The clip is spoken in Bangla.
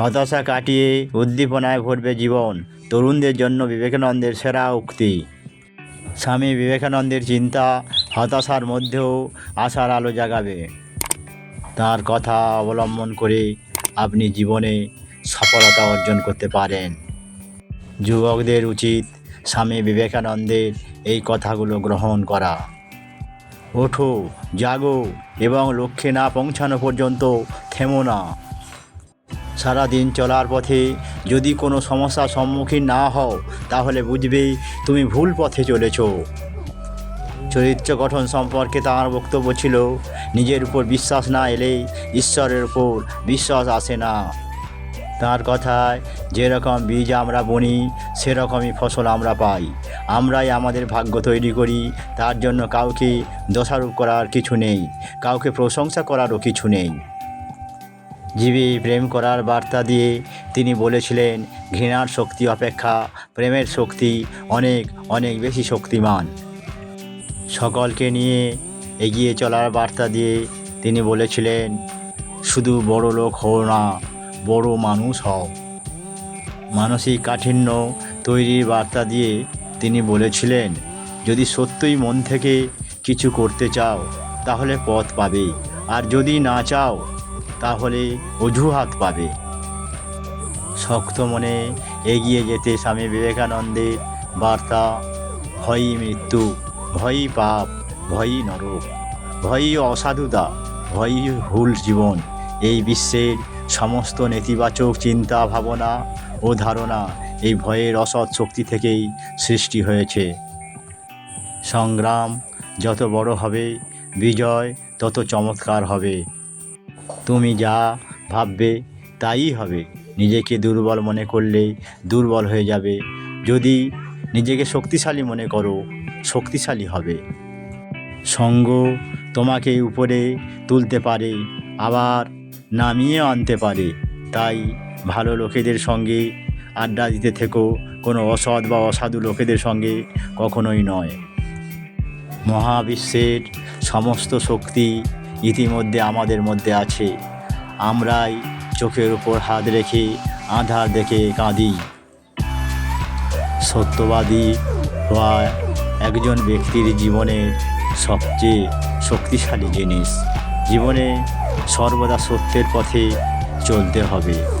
হতাশা কাটিয়ে উদ্দীপনায় ভরবে জীবন। তরুণদের জন্য বিবেকানন্দের সেরা উক্তি। স্বামী বিবেকানন্দের চিন্তা হতাশার মধ্যেও আশার আলো জাগাবে। তার কথা অবলম্বন করে আপনি জীবনে সফলতা অর্জন করতে পারেন। যুবকদের উচিত স্বামী বিবেকানন্দের এই কথাগুলো গ্রহণ করা। ওঠো, জাগো এবং লক্ষ্যে না পৌঁছানো পর্যন্ত থেমো না। সারাদিন চলার পথে যদি কোনো সমস্যার সম্মুখীন না হও, তাহলে বুঝবে তুমি ভুল পথে চলেছ। চরিত্র গঠন সম্পর্কে তাঁর বক্তব্য ছিল, নিজের উপর বিশ্বাস না এলে ঈশ্বরের উপর বিশ্বাস আসে না। তার কথায়, যেরকম বীজ আমরা বুনি, সেরকমই ফসল আমরা পাই। আমরাই আমাদের ভাগ্য তৈরি করি, তার জন্য কাউকে দোষারোপ করার কিছু নেই, কাউকে প্রশংসা করারও কিছু নেই। জীবে প্রেম করার বার্তা দিয়ে তিনি বলেছিলেন, ঘৃণার শক্তি অপেক্ষা প্রেমের শক্তি অনেক অনেক বেশি শক্তিমান। সকলকে নিয়ে এগিয়ে চলার বার্তা দিয়ে তিনি বলেছিলেন, শুধু বড় লোক হও না, বড় মানুষ হও। মানসিক কাঠিন্য তৈরির বার্তা দিয়ে তিনি বলেছিলেন, যদি সত্যই মন থেকে কিছু করতে চাও, তাহলে পথ পাবে। আর যদি না চাও তাহলে অজুহাত পাবে। শক্ত মনে এগিয়ে যেতে স্বামী বিবেকানন্দের বার্তা, ভয়ই মৃত্যু, ভয়ই পাপ, ভয়ই নরক ভয়ই অসাধুতা, ভয়ই ভুল জীবন। এই বিশ্বের সমস্ত নেতিবাচক চিন্তা, ভাবনা ও ধারণা এই ভয়ের অসৎ শক্তি থেকেই সৃষ্টি হয়েছে। সংগ্রাম যত বড় হবে, বিজয় তত চমৎকার হবে। তুমি যা ভাববে তাই হবে। নিজেকে দুর্বল মনে করলে দুর্বল হয়ে যাবে। যদি নিজেকে শক্তিশালী মনে করো, শক্তিশালী হবে। সঙ্গ তোমাকে উপরে তুলতে পারে, আবার নামিয়ে আনতে পারে। তাই ভালো লোকেদের সঙ্গে আড্ডা দিতে থেকো। কোনো অসৎ বা অসাধু লোকেদের সঙ্গে কখনোই নয়। মহাবিশ্বের সমস্ত শক্তি ইতিমধ্যে আমাদের মধ্যে আছে। আমরাই চোখের উপর হাত রেখে আধার দেখে কাঁদি। সত্যবাদী হওয়া একজন ব্যক্তির জীবনের সবচেয়ে শক্তিশালী জিনিস। জীবনে সর্বদা সত্যের পথে চলতে হবে।